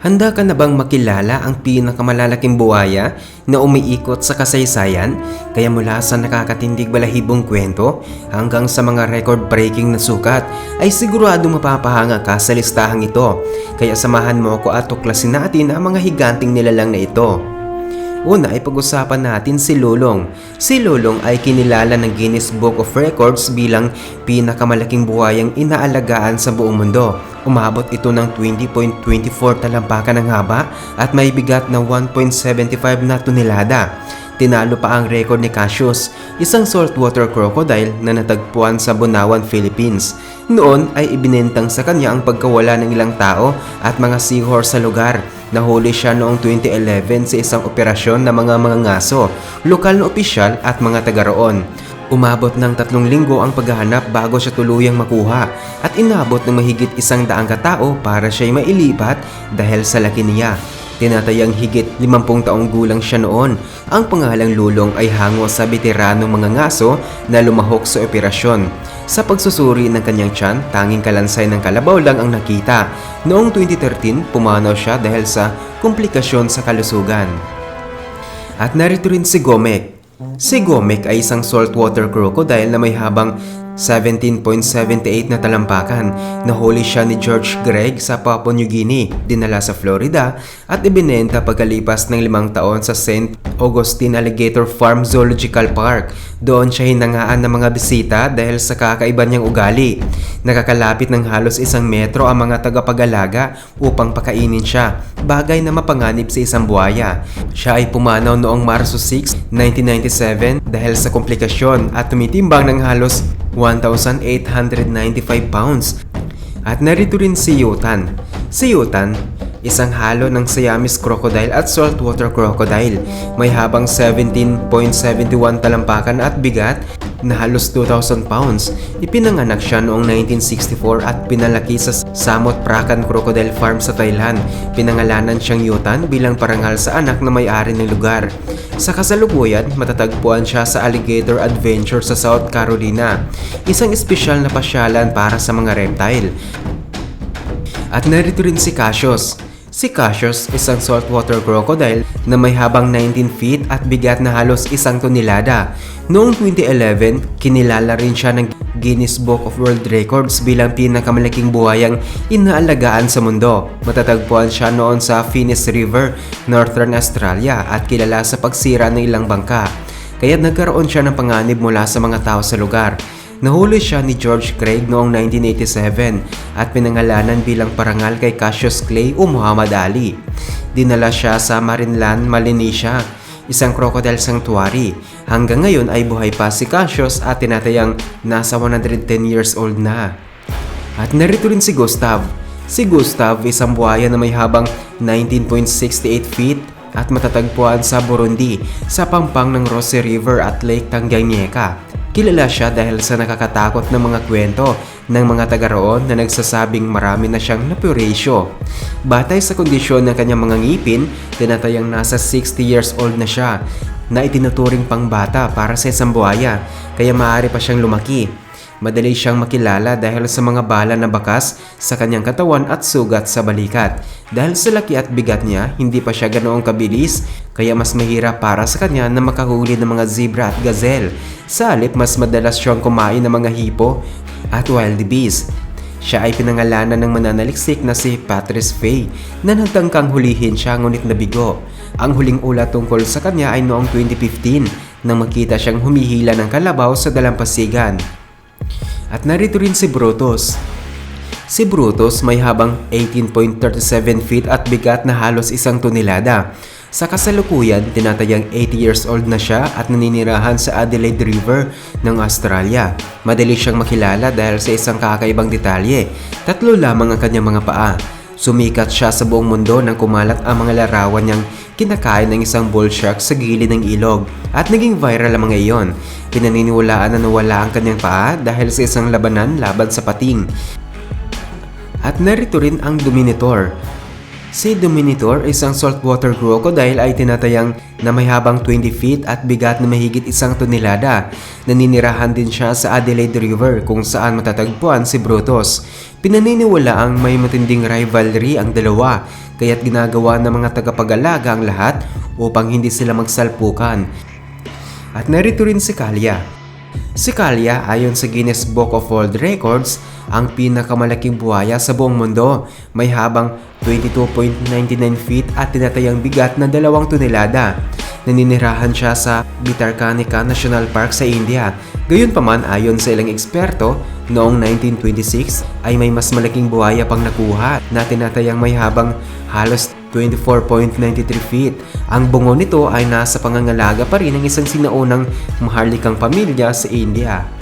Handa ka na bang makilala ang pinakamalalaking buhaya na umiikot sa kasaysayan? Kaya mula sa nakakatindig balahibong kwento hanggang sa mga record-breaking na sukat ay sigurado mapapahanga ka sa listahang ito. Kaya samahan mo ako at tuklasin natin ang mga higanting nilalang na ito. Una ay pag-usapan natin si Lulong. Si Lulong ay kinilala ng Guinness Book of Records bilang pinakamalaking buhayang inaalagaan sa buong mundo. Umabot ito ng 20.24 talampakan ng haba at may bigat na 1.75 na tonelada. Tinalo pa ang record ni Cassius, isang saltwater crocodile na natagpuan sa Bunawan, Philippines. Noon ay ibinentang sa kanya ang pagkawala ng ilang tao at mga seahorse sa lugar. Nahuli siya noong 2011 sa isang operasyon ng mga mga ngaso, lokal na opisyal at mga taga roon. Umabot ng tatlong linggo ang paghahanap bago siya tuluyang makuha at inabot ng mahigit isang daang katao para siya'y mailipat dahil sa laki niya. Tinatayang higit 50 taong gulang siya noon. Ang pangalang lulong ay hango sa veteranong mga ngaso na lumahok sa operasyon. Sa pagsusuri ng kanyang tiyan, tanging kalansay ng kalabaw lang ang nakita. Noong 2013, pumanaw siya dahil sa komplikasyon sa kalusugan. At narito rin si Gomek. Si Gomek ay isang saltwater crocodile na may habang 17.78 na talampakan. Nahuli siya ni George Gregg sa Papua New Guinea, dinala sa Florida at ibinenta pagkalipas ng limang taon sa St. Augustine Alligator Farm Zoological Park. Doon siya hinangaan ng mga bisita dahil sa kakaiba niyang ugali. Nakakalapit ng halos isang metro ang mga tagapag-alaga upang pakainin siya, bagay na mapanganib sa isang buhaya. Siya ay pumanaw noong Marso 6, 1997 dahil sa komplikasyon at tumitimbang ng halos 1,895 pounds. At narito rin si Yotan. Si Yotan, isang halo ng Siamese crocodile at saltwater crocodile. May habang 17.71 talampakan at bigat na halos 2,000 pounds. Ipinanganak siya noong 1964 at pinalaki sa Samot Prakan Crocodile Farm sa Thailand. Pinangalanan siyang Yutan bilang parangal sa anak na may-ari ng lugar. Sa kasalukuyan, matatagpuan siya sa Alligator Adventure sa South Carolina, isang espesyal na pasyalan para sa mga reptile. At narito rin si Cassius. Si Cassius, isang saltwater crocodile na may habang 19 feet at bigat na halos isang tonelada. Noong 2011, kinilala rin siya ng Guinness Book of World Records bilang pinakamalaking buhayang inaalagaan sa mundo. Matatagpuan siya noon sa Finniss River, Northern Australia at kilala sa pagsira ng ilang bangka. Kaya nagkaroon siya ng panganib mula sa mga tao sa lugar. Nahuli siya ni George Craig noong 1987 at pinangalanan bilang parangal kay Cassius Clay o Muhammad Ali. Dinala siya sa Marineland, Melanesia, isang crocodile sanctuary. Hanggang ngayon ay buhay pa si Cassius at tinatayang nasa 110 years old na. At narito rin si Gustav. Si Gustav isang buhaya na may habang 19.68 feet at matatagpuan sa Burundi sa pampang ng Rose River at Lake Tanganyika. Kilala siya dahil sa nakakatakot na mga kwento ng mga taga roon na nagsasabing marami na siyang napuresyo. Batay sa kondisyon ng kanyang mga ngipin, tinatayang nasa 60 years old na siya na itinuturing pang bata para sa isang buhaya kaya maaari pa siyang lumaki. Madali siyang makilala dahil sa mga bala na bakas sa kanyang katawan at sugat sa balikat. Dahil sa laki at bigat niya, hindi pa siya ganoong kabilis, kaya mas mahirap para sa kanya na makahuli ng mga zebra at gazelle. Sa halip, mas madalas siyang kumain ng mga hipo at wild bees. Siya ay pinangalanan ng mananaliksik na si Patrice Faye na nagtangkang hulihin siya ngunit nabigo. Ang huling ulat tungkol sa kanya ay noong 2015 nang makita siyang humihila ng kalabaw sa dalampasigan. At narito rin si Brutus. Si Brutus may habang 18.37 feet at bigat na halos isang tonelada. Sa kasalukuyan, tinatayang 80 years old na siya at naninirahan sa Adelaide River ng Australia. Madali siyang makilala dahil sa isang kakaibang detalye. Tatlo lamang ang kanyang mga paa. Sumikat siya sa buong mundo nang kumalat ang mga larawan niyang kinakain ng isang bull shark sa gilid ng ilog at naging viral ang mga iyon. Pinaniniwalaan na nawala ang kanyang paa dahil sa isang labanan laban sa pating. At narito rin ang Dominator. Si Dominator, isang saltwater crocodile ay tinatayang na may habang 20 feet at bigat na mahigit isang tonelada. Naninirahan din siya sa Adelaide River kung saan matatagpuan si Brutus. Pinaniniwala ang may matinding rivalry ang dalawa kaya't ginagawa ng mga tagapag-alaga ang lahat upang hindi sila magsalpukan. At narito rin si Kalia. Si Kalia ayon sa Guinness Book of World Records ang pinakamalaking buhaya sa buong mundo. May habang 22.99 feet at tinatayang bigat na dalawang tonelada. Naninirahan siya sa Bhitarkanika National Park sa India. Gayunpaman ayon sa ilang eksperto, noong 1926 ay may mas malaking buhaya pang nakuha na tinatayang may habang halos 24.93 feet. Ang bungo nito ay nasa pangangalaga pa rin ng isang sinaunang maharlikang pamilya sa India.